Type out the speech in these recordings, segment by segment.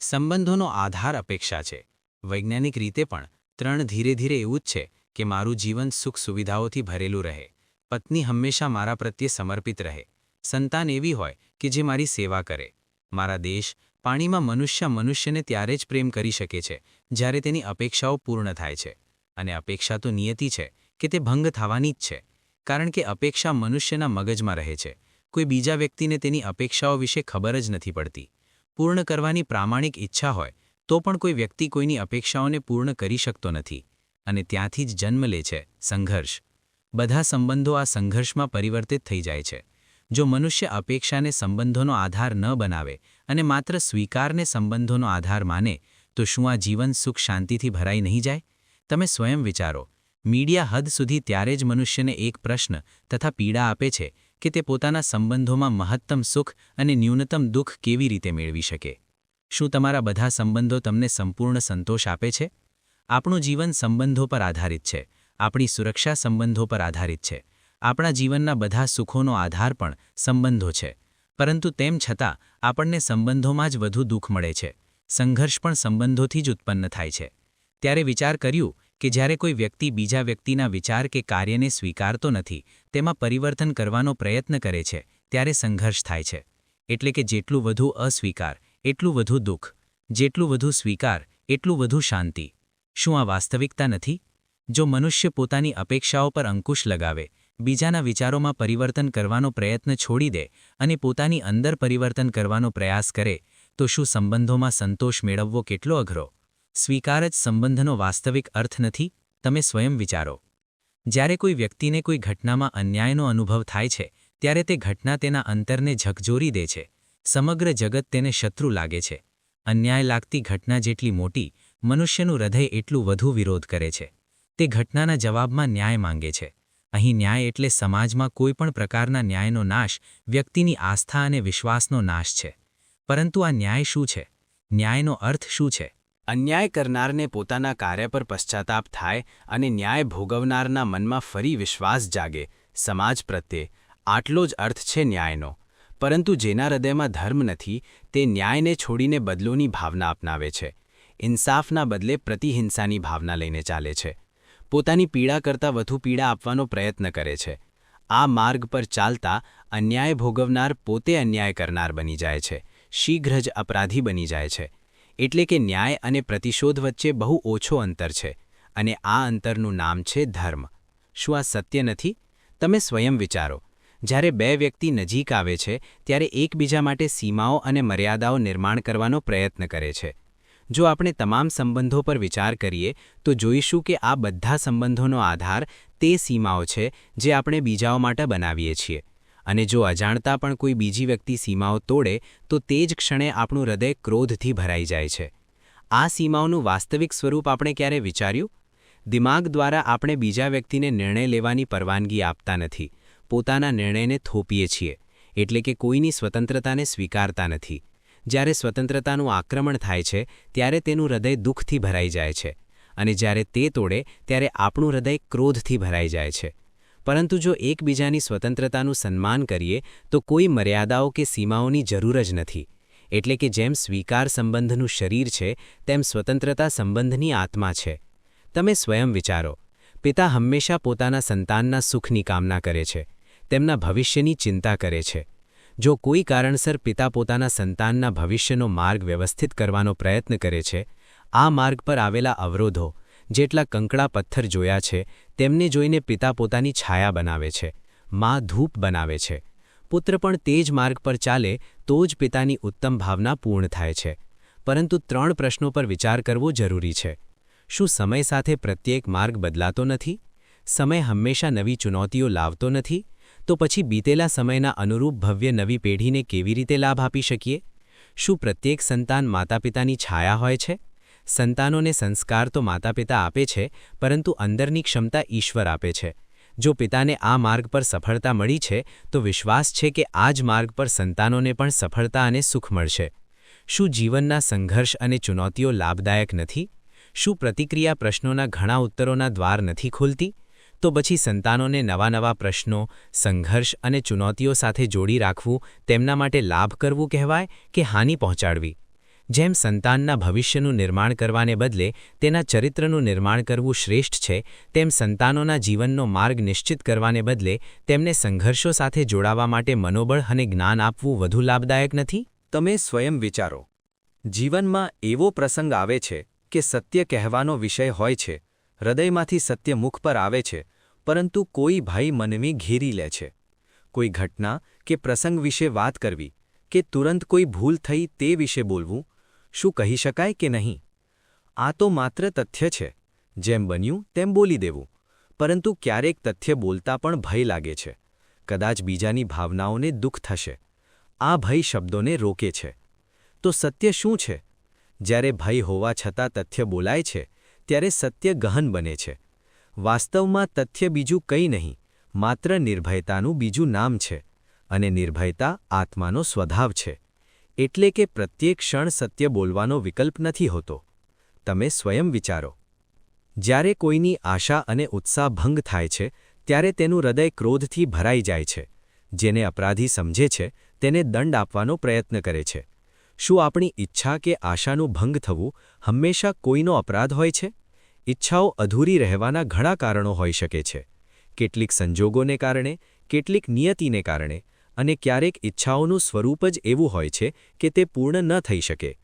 સંબંધોનો આધાર અપેક્ષા છે. વૈજ્ઞાનિક રીતે પણ ત્રણ ધીરે ધીરે એવું જ છે કે મારું જીવન સુખ સુવિધાઓથી ભરેલું રહે. પત્ની હંમેશા મારા પ્રત્યે સમર્પિત રહે. સંતાન એવી હોય કે જે મારી સેવા કરે. મારા દેશ પાણીમાં મનુષ્ય મનુષ્યને ત્યારે જ પ્રેમ કરી શકે છે, જ્યારે તેની અપેક્ષાઓ પૂર્ણ થાય છે. અને અપેક્ષા તો નિયતિ છે કે તે ભંગ થવાની જ છે. કારણ કે અપેક્ષા મનુષ્યના મગજમાં રહે છે. કોઈ બીજા વ્યક્તિને તેની અપેક્ષાઓ વિશે ખબર જ નથી પડતી. પૂર્ણ કરવાની પ્રામાણિક ઈચ્છા હોય, તો પણ કોઈ વ્યક્તિ કોઈની અપેક્ષાઓને પૂર્ણ કરી શકતો નથી અને ત્યાંથી જ જન્મ લે છે સંઘર્ષ. બધા સંબંધો આ સંઘર્ષમાં પરિવર્તિત થઈ જાય છે. જો મનુષ્ય અપેક્ષાને સંબંધોનો આધાર ન બનાવે અને માત્ર સ્વીકારને સંબંધોનો આધાર માને, તો શું આ જીવન સુખ શાંતિથી ભરાઈ નહીં જાય? તમે સ્વયં વિચારો, મીડિયા હદ સુધી ત્યારે જ મનુષ્યને એક પ્રશ્ન તથા પીડા આપે છે કે તે પોતાના સંબંધોમાં મહત્તમ સુખ અને ન્યૂનતમ દુઃખ કેવી રીતે મેળવી શકે? શું તમારા બધા સંબંધો તમને સંપૂર્ણ સંતોષ આપે છે? આપણું જીવન સંબંધો પર આધારિત છે. આપણી સુરક્ષા સંબંધો પર આધારિત છે. આપણા જીવનના બધા સુખોનો આધાર પણ સંબંધો છે. પરંતુ તેમ છતાં, આપણને સંબંધોમાં જ વધુ દુઃખ મળે છે. સંઘર્ષ પણ સંબંધોથી જ ઉત્પન્ન થાય છે. ત્યારે વિચાર કર્યું કે જ્યારે કોઈ વ્યક્તિ બીજા વ્યક્તિના વિચાર કે કાર્યને સ્વીકારતો નથી, તેમાં પરિવર્તન કરવાનો પ્રયત્ન કરે છે, ત્યારે સંઘર્ષ થાય છે. એટલે કે જેટલું વધુ અસ્વીકાર, એટલું વધુ દુઃખ, જેટલું વધુ સ્વીકાર, એટલું વધુ શાંતિ. શું આ વાસ્તવિકતા નથી? જો મનુષ્ય પોતાની અપેક્ષાઓ પર અંકુશ લગાવે, બીજાના વિચારોમાં પરિવર્તન કરવાનો પ્રયત્ન છોડી દે અને પોતાની અંદર પરિવર્તન કરવાનો પ્રયાસ કરે, તો શું સંબંધોમાં સંતોષ મેળવવો કેટલો અઘરો? સ્વીકાર જ સંબંધનો વાસ્તવિક અર્થ નથી, તમે સ્વયં વિચારો. જ્યારે કોઈ વ્યક્તિને કોઈ ઘટનામાં અન્યાયનો અનુભવ થાય છે, ત્યારે તે ઘટના તેના અંતરને ઝકઝોરી દે છે. સમગ્ર જગત તેને શત્રુ લાગે છે. અન્યાય લાગતી ઘટના જેટલી મોટી, મનુષ્યનું હૃદય એટલું વધુ વિરોધ કરે છે. તે ઘટનાના જવાબમાં ન્યાય માંગે છે. અહીં ન્યાય એટલે સમાજમાં કોઈપણ પ્રકારના ન્યાયનો નાશ, વ્યક્તિની આસ્થા અને વિશ્વાસનો નાશ છે. પરંતુ આ ન્યાય શું છે? ન્યાયનો અર્થ શું છે? અન્યાય કરનારને પોતાના કાર્ય પર પશ્ચાતાપ થાય અને ન્યાય ભોગવનારના મનમાં ફરી વિશ્વાસ જાગે. સમાજ પ્રત્યે આટલો જ અર્થ છે ન્યાયનો. પરંતુ જેના હૃદયમાં ધર્મ નથી, તે ન્યાયને છોડીને બદલોની ભાવના અપનાવે છે. ઇન્સાફના બદલે પ્રતિહિંસાની ભાવના લઈને ચાલે છે. પોતાની પીડા કરતાં વધુ પીડા આપવાનો પ્રયત્ન કરે છે. આ માર્ગ પર ચાલતા અન્યાય ભોગવનાર પોતે અન્યાય કરનાર બની જાય છે. શીઘ્ર જ અપરાધી બની જાય છે. એટલે કે ન્યાય અને પ્રતિશોધ વચ્ચે બહુ ઓછો અંતર છે અને આ અંતરનું નામ છે ધર્મ. શું આ સત્ય નથી? તમે સ્વયં વિચારો. જ્યારે બે વ્યક્તિ નજીક આવે છે, ત્યારે એકબીજા માટે સીમાઓ અને મર્યાદાઓ નિર્માણ કરવાનો પ્રયત્ન કરે છે. જો આપણે તમામ સંબંધો પર વિચાર કરીએ, તો જોઈશું કે આ બધા સંબંધોનો આધાર તે સીમાઓ છે જે આપણે બીજાઓ માટે બનાવીએ છીએ. અને જો અજાણતા પણ કોઈ બીજી વ્યક્તિ સીમાઓ તોડે, તો તે જ ક્ષણે આપણું હૃદય ક્રોધથી ભરાઈ જાય છે. આ સીમાઓનું વાસ્તવિક સ્વરૂપ આપણે ક્યારે વિચાર્યું? દિમાગ દ્વારા આપણે બીજા વ્યક્તિને નિર્ણય લેવાની પરવાનગી આપતા નથી. પોતાના નિર્ણયને થોપીએ છીએ, એટલે કે કોઈની સ્વતંત્રતાને સ્વીકારતા નથી. જ્યારે સ્વતંત્રતાનું આક્રમણ થાય છે, ત્યારે તેનું હૃદય દુઃખથી ભરાઈ જાય છે. અને જ્યારે તે તોડે, ત્યારે આપણું હૃદય ક્રોધથી ભરાઈ જાય છે. પરંતુ જો એકબીજાની સ્વતંત્રતાનું સન્માન કરીએ, તો કોઈ મર્યાદાઓ કે સીમાઓની જરૂર જ નથી. એટલે કે જેમ સ્વીકાર સંબંધનું શરીર છે, તેમ સ્વતંત્રતા સંબંધની આત્મા છે. તમે સ્વયં વિચારો. પિતા હંમેશા પોતાના સંતાનના સુખની કામના કરે છે. તેમના ભવિષ્યની ચિંતા કરે છે. જો કોઈ કારણસર પિતા પોતાના સંતાનના ભવિષ્યનો માર્ગ વ્યવસ્થિત કરવાનો પ્રયત્ન કરે છે, આ માર્ગ પર આવેલા અવરોધો, જેટલા કંકડા પથ્થર જોયા છે તેમને જોઈને પિતા પોતાની છાયા બનાવે છે, મા ધૂપ બનાવે છે. પુત્ર પણ તે જ માર્ગ પર ચાલે તો જ પિતાની ઉત્તમ ભાવના પૂર્ણ થાય છે. પરંતુ ત્રણ પ્રશ્નો પર વિચાર કરવો જરૂરી છે. શું સમય સાથે પ્રત્યેક માર્ગ બદલાતો નથી? સમય હંમેશા નવી ચુનૌતીઓ લાવતો નથી? તો પછી બીતેલા સમયના અનુરૂપ ભવ્ય નવી પેઢીને કેવી રીતે લાભ આપી શકીએ? શું પ્રત્યેક સંતાન માતાપિતાની છાયા હોય છે? સંતાનોને સંસ્કાર તો માતાપિતા આપે છે, પરંતુ અંદરની ક્ષમતા ઈશ્વર આપે છે. જો પિતાને આ માર્ગ પર સફળતા મળી છે, તો વિશ્વાસ છે કે આ જ માર્ગ પર સંતાનોને પણ સફળતા અને સુખ મળશે. શું જીવનના સંઘર્ષ અને ચુનૌતીઓ લાભદાયક નથી? શું પ્રતિક્રિયા પ્રશ્નોના ઘણા ઉત્તરોના દ્વાર નથી ખોલતી? તો પછી સંતાનોને નવા નવા પ્રશ્નો, સંઘર્ષ અને ચુનૌતીઓ સાથે જોડી રાખવું તેમના માટે લાભ કરવું કહેવાય કે હાનિ પહોંચાડવી? જેમ સંતાનના ભવિષ્યનું નિર્માણ કરવાને બદલે તેના ચરિત્રનું નિર્માણ કરવું શ્રેષ્ઠ છે, તેમ સંતાનોના જીવનનો માર્ગ નિશ્ચિત કરવાને બદલે તેમને સંઘર્ષો સાથે જોડાવા માટે મનોબળ અને જ્ઞાન આપવું વધુ લાભદાયક નથી? તમે સ્વયં વિચારો. જીવનમાં એવો પ્રસંગ આવે છે કે સત્ય કહેવાનો વિષય હોય છે, હૃદયમાંથી સત્ય મુખ પર આવે છે, પરંતુ કોઈ ભાઈ મનવી ઘેરી લે છે. કોઈ ઘટના કે પ્રસંગ વિશે વાત કરવી કે તુરંત કોઈ ભૂલ થઈ તે વિશે બોલવું શું કહી શકાય કે નહીં? આ તો માત્ર તથ્ય છે. જેમ બન્યું તેમ બોલી દેવું. પરંતુ ક્યારેક તથ્ય બોલતા પણ ભય લાગે છે. કદાચ બીજાની ભાવનાઓને દુઃખ થશે. આ ભય શબ્દોને રોકે છે. તો સત્ય શું છે? જ્યારે ભય હોવા છતાં તથ્ય બોલાય છે, ત્યારે સત્ય ગહન બને છે. વાસ્તવમાં તથ્ય બીજું કંઈ નહીં, માત્ર નિર્ભયતાનું બીજું નામ છે. અને નિર્ભયતા આત્માનો સ્વભાવ છે. એટલે કે પ્રત્યેક ક્ષણ સત્ય બોલવાનો વિકલ્પ નથી હોતો. તમે સ્વયં વિચારો. જ્યારે કોઈની આશા અને ઉત્સાહ ભંગ થાય છે, ત્યારે તેનું હૃદય ક્રોધથી ભરાઈ જાય છે, જેને અપરાધી સમજે છે, તેને દંડ આપવાનો પ્રયત્ન કરે છે. શું આપણી ઈચ્છા કે આશાનું ભંગ થવું હંમેશા કોઈનો અપરાધ હોય છે? ઈચ્છાઓ અધૂરી રહેવાના ઘણા કારણો હોઈ શકે છે. કેટલીક સંજોગોને કારણે, કેટલીક નિયતિને કારણે અને ક્યારેક ઈચ્છાઓનું સ્વરૂપ જ એવું હોય છે કે તે પૂર્ણ ન થઈ શકે.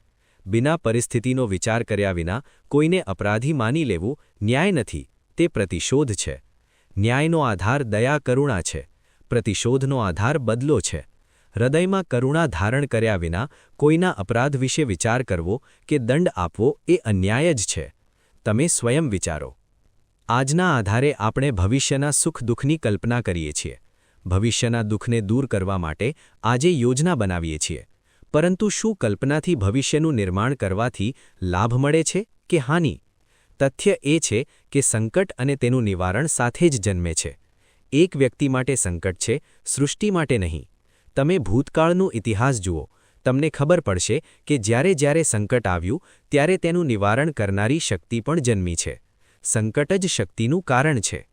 બિના પરિસ્થિતિનો વિચાર કર્યા વિના કોઈને અપરાધી માની લેવું ન્યાય નથી, તે પ્રતિશોધ છે. ન્યાયનો આધાર દયા કરુણા છે. પ્રતિશોધનો આધાર બદલો છે. હૃદયમાં કરુણા ધારણ કર્યા વિના કોઈના અપરાધ વિશે વિચાર કરવો કે દંડ આપવો એ અન્યાય જ છે. તમે સ્વયં વિચારો. આજના આધારે આપણે ભવિષ્યના સુખ દુઃખની કલ્પના કરીએ છીએ. ભવિષ્યના દુઃખને દૂર કરવા માટે આજે યોજના બનાવીએ છીએ. પરંતુ શું કલ્પનાથી ભવિષ્યનું નિર્માણ કરવાથી લાભ મળે છે કે હાનિ? તથ્ય એ છે કે સંકટ અને તેનું નિવારણ સાથે જ જન્મે છે. એક વ્યક્તિ માટે સંકટ છે, સૃષ્ટિ માટે નહીં. તમે ભૂતકાળનું ઇતિહાસ જુઓ. તમને ખબર પડશે કે જ્યારે જ્યારે સંકટ આવ્યું, ત્યારે તેનું નિવારણ કરનારી શક્તિ પણ જન્મી છે. સંકટ જ શક્તિનું કારણ છે.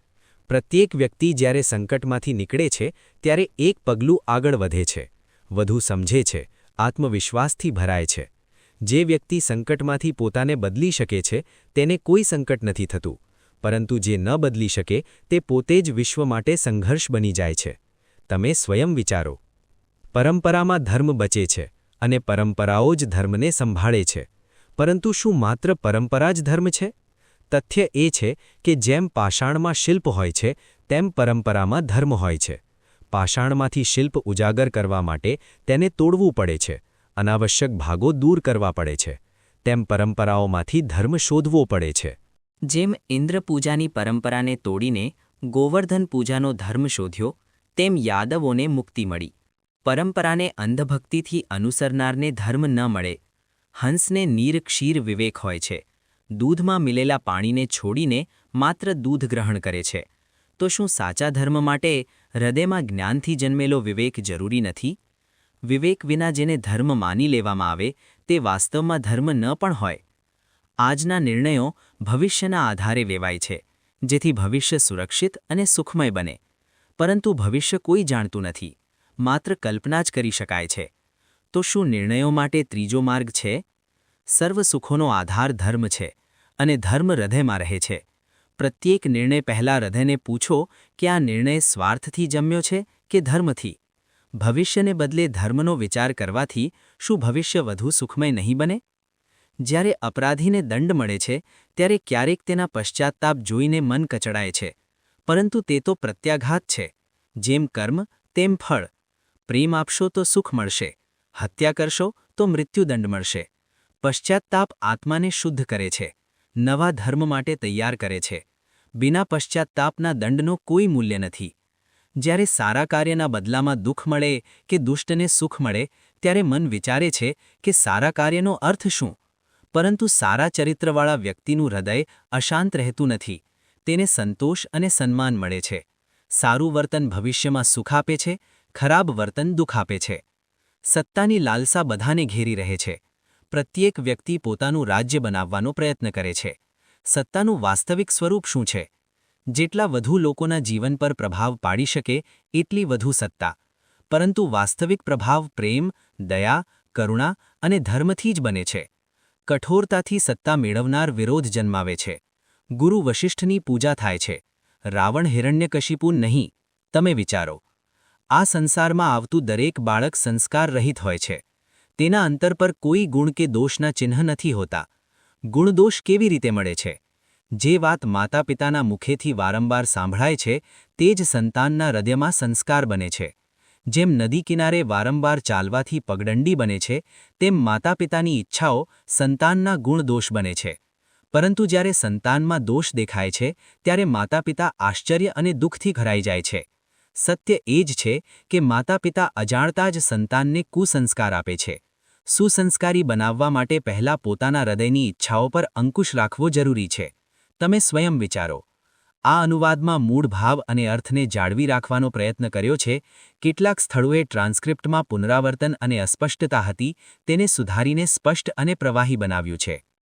પ્રત્યેક વ્યક્તિ જ્યારે સંકટમાંથી નીકળે છે, ત્યારે એક પગલું આગળ વધે છે. વધુ સમજે છે, આત્મવિશ્વાસથી ભરાય છે. જે વ્યક્તિ સંકટમાંથી પોતાને બદલી શકે છે, તેને કોઈ સંકટ નથી થતું. પરંતુ જે ન બદલી શકે, તે પોતે જ વિશ્વ માટે સંઘર્ષ બની જાય છે. તમે સ્વયં વિચારો. પરંપરામાં ધર્મ બચે છે, અને પરંપરાઓ જ ધર્મને સંભાળે છે. પરંતુ શું માત્ર પરંપરા જ ધર્મ છે? તથ્ય એ છે કે જેમ પાષાણમાં શિલ્પ હોય છે, તેમ પરંપરામાં ધર્મ હોય છે. પાષાણમાંથી શિલ્પ ઉજાગર કરવા માટે તેને તોડવું પડે છે, અનાવશ્યક ભાગો દૂર કરવા પડે છે. તેમ પરંપરાઓમાંથી ધર્મ શોધવો પડે છે. જેમ ઇન્દ્રપૂજાની પરંપરાને તોડીને ગોવર્ધન પૂજાનો ધર્મ શોધ્યો, તેમ યાદવોને મુક્તિ મળી. પરંપરાને અંધભક્તિથી અનુસરનારને ધર્મ ન મળે. હંસને નીર ક્ષીર વિવેક હોય છે. દૂધમાં મિલેલા પાણીને છોડીને માત્ર દૂધ ગ્રહણ કરે છે. તો શું સાચા ધર્મ માટે હૃદયમાં જ્ઞાનથી જન્મેલો વિવેક જરૂરી નથી? વિવેક વિના જેને ધર્મ માની લેવામાં આવે, તે વાસ્તવમાં ધર્મ ન પણ હોય. આજના નિર્ણયો ભવિષ્યના આધારે લેવાય છે, જેથી ભવિષ્ય સુરક્ષિત અને સુખમય બને. પરંતુ ભવિષ્ય કોઈ જાણતું નથી, માત્ર કલ્પના જ કરી શકાય છે. તો શું નિર્ણયો માટે ત્રીજો માર્ગ છે? સર્વ સુખોનો આધાર ધર્મ છે. અને ધર્મ હૃદયમાં રહે છે. પ્રત્યેક નિર્ણય પહેલાં હૃદયને પૂછો કે આ નિર્ણય સ્વાર્થથી જમ્યો છે કે ધર્મથી? ભવિષ્યને બદલે ધર્મનો વિચાર કરવાથી શું ભવિષ્ય વધુ સુખમય નહીં બને? જ્યારે અપરાધીને દંડ મળે છે, ત્યારે ક્યારેક તેના પશ્ચાત્તાપ જોઈને મન કચડાય છે. પરંતુ તે તો પ્રત્યાઘાત છે. જેમ કર્મ, તેમ ફળ. પ્રેમ આપશો તો સુખ મળશે. હત્યા કરશો તો મૃત્યુદંડ મળશે. પશ્ચાત્તાપ આત્માને શુદ્ધ કરે છે. નવા ધર્મ માટે તૈયાર કરે છે. બિના પશ્ચાત્તાપના દંડનો કોઈ મૂલ્ય નથી. જ્યારે સારા કાર્યના બદલામાં દુઃખ મળે કે દુષ્ટને સુખ મળે, ત્યારે મન વિચારે છે કે સારા કાર્યનો અર્થ શું? પરંતુ સારા ચરિત્રવાળા વ્યક્તિનું હૃદય અશાંત રહેતું નથી. તેને સંતોષ અને સન્માન મળે છે. સારું વર્તન ભવિષ્યમાં સુખ આપે છે, ખરાબ વર્તન દુઃખ આપે છે. સત્તાની લાલસા બધાને ઘેરી રહે છે. પ્રત્યેક વ્યક્તિ પોતાનું રાજ્ય બનાવવાનો પ્રયત્ન કરે છે. સત્તાનું વાસ્તવિક સ્વરૂપ શું છે? જેટલા વધુ લોકોના જીવન પર પ્રભાવ પાડી શકે, એટલી વધુ સત્તા. પરંતુ વાસ્તવિક પ્રભાવ પ્રેમ, દયા, કરુણા અને ધર્મથી જ બને છે. કઠોરતાથી સત્તા મેળવનાર વિરોધ જન્માવે છે. ગુરુ વશિષ્ઠની પૂજા થાય છે. રાવણ હિરણ્યકશિપુ નહીં, તમે વિચારો. આ સંસારમાં આવતું દરેક બાળક સંસ્કાર રહિત હોય છે. તેના અંતર પર કોઈ ગુણ કે દોષના ચિહ્ન નથી હોતા. ગુણદોષ કેવી રીતે મળે છે? જે વાત માતા પિતાના મુખેથી વારંવાર સાંભળાય છે, તે જ સંતાનના હૃદયમાં સંસ્કાર બને છે. જેમ નદી કિનારે વારંવાર ચાલવાથી પગડંડી બને છે, તેમ માતા પિતાની ઈચ્છાઓ સંતાનના ગુણદોષ બને છે. પરંતુ જ્યારે સંતાનમાં દોષ દેખાય છે, ત્યારે માતા પિતા આશ્ચર્ય અને દુઃખથી ઘરાઈ જાય છે. સત્ય એ જ છે કે માતા પિતા અજાણતા જ સંતાનને કુસંસ્કાર આપે છે. સુસંસ્કારી બનાવવા માટે પહેલાં પોતાના હૃદયની ઈચ્છાઓ પર અંકુશ રાખવો જરૂરી છે. તમે સ્વયં વિચારો. આ અનુવાદમાં મૂળ ભાવ અને અર્થને જાળવી રાખવાનો પ્રયત્ન કર્યો છે. કેટલાક સ્થળોએ ટ્રાન્સ્ક્રિપ્ટમાં પુનરાવર્તન અને અસ્પષ્ટતા હતી. તેને સુધારીને સ્પષ્ટ અને પ્રવાહી બનાવ્યું છે.